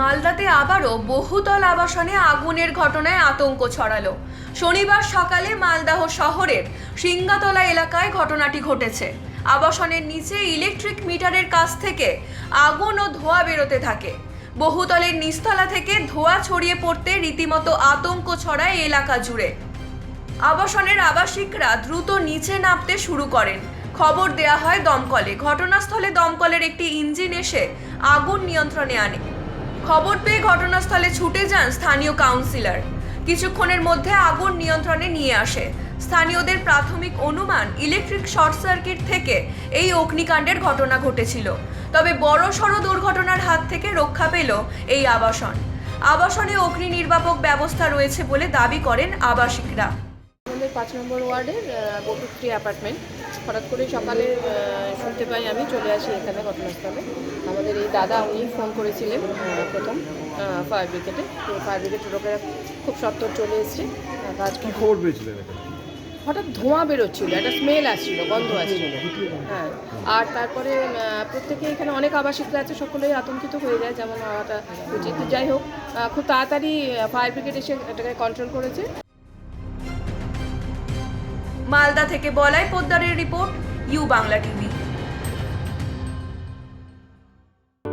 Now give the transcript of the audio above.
মালদাতে আবারও বহুতল আবাসনে আগুনের ঘটনায় আতঙ্ক ছড়ালো। শনিবার সকালে মালদাহ শহরের সিঙ্গাতলা এলাকায় ঘটনাটি ঘটেছে। আবাসনের নিচে ইলেকট্রিক মিটারের কাছ থেকে আগুন ও ধোঁয়া বেরোতে থাকে। বহুতলের নিচতলা থেকে ধোঁয়া ছড়িয়ে পড়তে রীতিমতো আতঙ্ক ছড়ায় এলাকা জুড়ে। আবাসনের আবাসিকরা দ্রুত নিচে নামতে শুরু করেন। খবর দেয়া হয় দমকলে। ঘটনাস্থলে দমকলের একটি ইঞ্জিন এসে আগুন নিয়ন্ত্রণে আনে। খবর পেয়ে ঘটনাস্থলে ছুটে যান স্থানীয় কাউন্সিলর। কিছুক্ষণের মধ্যে আগুন নিয়ন্ত্রণে নিয়ে আসে। স্থানীয়দের প্রাথমিক অনুমান ইলেকট্রিক শর্ট সার্কিট থেকে এই অগ্নিকাণ্ডের ঘটনা ঘটেছিল। তবে বড় বড়সড় দুর্ঘটনার হাত থেকে রক্ষা পেল এই আবাসন। আবাসনে অগ্নি নির্বাপক ব্যবস্থা রয়েছে বলে দাবি করেন আবাসিকরা। আমাদের পাঁচ নম্বর ওয়ার্ডের বটুক থ্রি অ্যাপার্টমেন্ট হঠাৎ করে সকালে শুনতে পাই আমি চলে আসি এখানে ঘটনাস্থলে। আমাদের এই দাদা উনি ফোন করেছিলেন প্রথম ফায়ার ব্রিগেডে তো ফায়ার ব্রিগেডের লোকেরা খুব সত্তর চলে এসছে। কি খবর পেয়েছিলেন হঠাৎ ধোঁয়া বেরোচ্ছিল একটা স্মেল আসছিল গন্ধ আসছিল। হ্যাঁ আর তারপরে প্রত্যেকে এখানে অনেক আবাসিকরা আছে সকলেই আতঙ্কিত হয়ে যায় যেমন হওয়াটা উচিত। যাই হোক খুব তাড়াতাড়ি ফায়ার ব্রিগেড এসে এটাকে কন্ট্রোল করেছে। মালদা থেকে Balai পোদ্দারের report U Bangla TV.